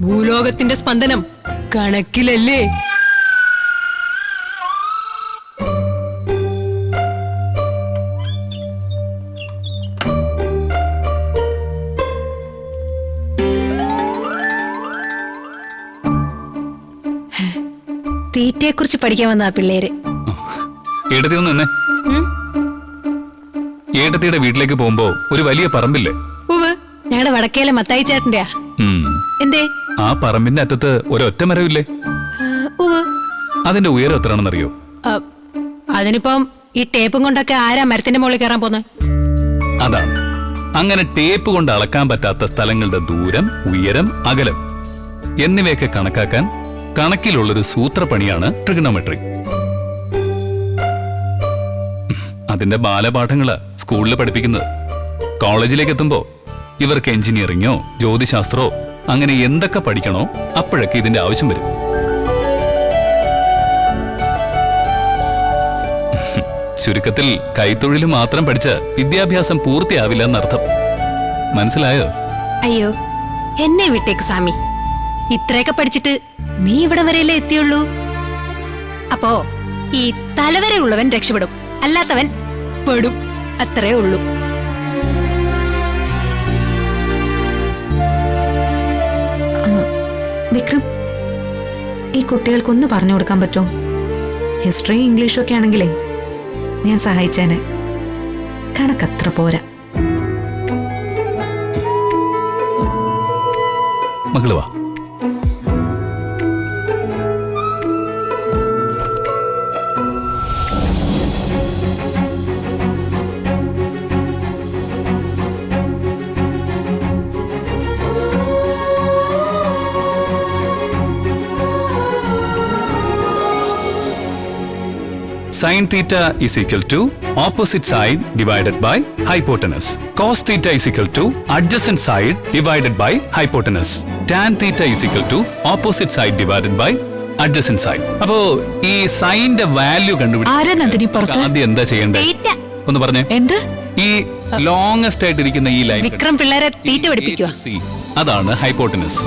ഭൂലോകത്തിന്റെ സ്പന്ദനം കണക്കിലല്ലേ? തീറ്റയെക്കുറിച്ച് പഠിക്കാൻ വന്ന പിള്ളേര്. ഏട്ടത്തി ഒന്ന് ഏട്ടത്തിയുടെ വീട്ടിലേക്ക് പോകുമ്പോ ഒരു വലിയ പറമ്പില്ലേ? ഞങ്ങളുടെ വടക്കേലെ മത്തായി ചേട്ടന്റെയാ എന്തേ? ആ പറമ്പിന്റെ അറ്റത്ത് ഒരൊറ്റ മരമില്ലേ അതിന്റെ ഉയരം എത്രയാണെന്നറിയോ? അതിനിപ്പം ഈ ടേപ്പും കൊണ്ടൊക്കെ ആരാ മരത്തിന്റെ മുകളിൽ കയറാൻ പോന്നെ? അതാ. അങ്ങനെ ടേപ്പ് കൊണ്ട് അളക്കാൻ പറ്റാത്ത സ്ഥലങ്ങളുടെ ദൂരം ഉയരം അകലം എന്നിവയൊക്കെ കണക്കാക്കാൻ കണക്കിലുള്ളൊരു സൂത്രപ്പണിയാണ് ട്രിഗണോമെട്രി. അതിന്റെ ബാലപാഠങ്ങൾ സ്കൂളിൽ പഠിപ്പിക്കുന്നത്. കോളേജിലേക്ക് എത്തുമ്പോ ഇവർക്ക് എഞ്ചിനീയറിംഗോ ജ്യോതിശാസ്ത്രോ അങ്ങനെ എന്തൊക്കെ പഠിക്കണോ അപ്പോഴൊക്കെ ഇതിന്റെ ആവശ്യം വരും. ചുരുക്കത്തിൽ കൈത്തൊഴിൽ മാത്രം പഠിച്ച് വിദ്യാഭ്യാസം പൂർത്തിയാവില്ല എന്നർത്ഥം. മനസ്സിലായോ? അയ്യോ എന്നെ വിട്ടേക്ക് സ്വാമി. ഇത്രയൊക്കെ പഠിച്ചിട്ട് നീ ഇവിടെ വരെയല്ലേ എത്തിയുള്ളൂ? അപ്പോ ഈ തലവരെ ഉള്ളവൻ രക്ഷപ്പെടും അല്ലാത്തവൻ പെടും. അത്രേ ഉള്ളൂ. വിക്രം ഈ കുട്ടികൾക്കൊന്ന് പറഞ്ഞു കൊടുക്കാൻ പറ്റുമോ ഹിസ്റ്ററി ഇംഗ്ലീഷും ഒക്കെ ആണെങ്കിലേ ഞാൻ സഹായിച്ചേനെ. കണക്കത്ര പോരാ. മകൾ വാ. Sin theta is equal to opposite side divided by hypotenuse. Cos theta is equal to adjacent side divided by hypotenuse. Tan theta is equal to opposite side divided by adjacent side. അപ്പോ ഈ സൈന്റെ value കണ്ടുപിടിക്കാൻ ആദ്യം എന്താ ചെയ്യേണ്ടത്? ഒന്ന് പറഞ്ഞേ. എന്ത്? ഈ ലോങ്സ്റ്റ് ആയിട്ട് ഇരിക്കുന്ന ഈ ലൈൻ വിക്രം പിള്ളേരെ തീറ്റ പഠിപ്പിക്കുക അതാണ് ഹൈപ്പോട്ടനസ്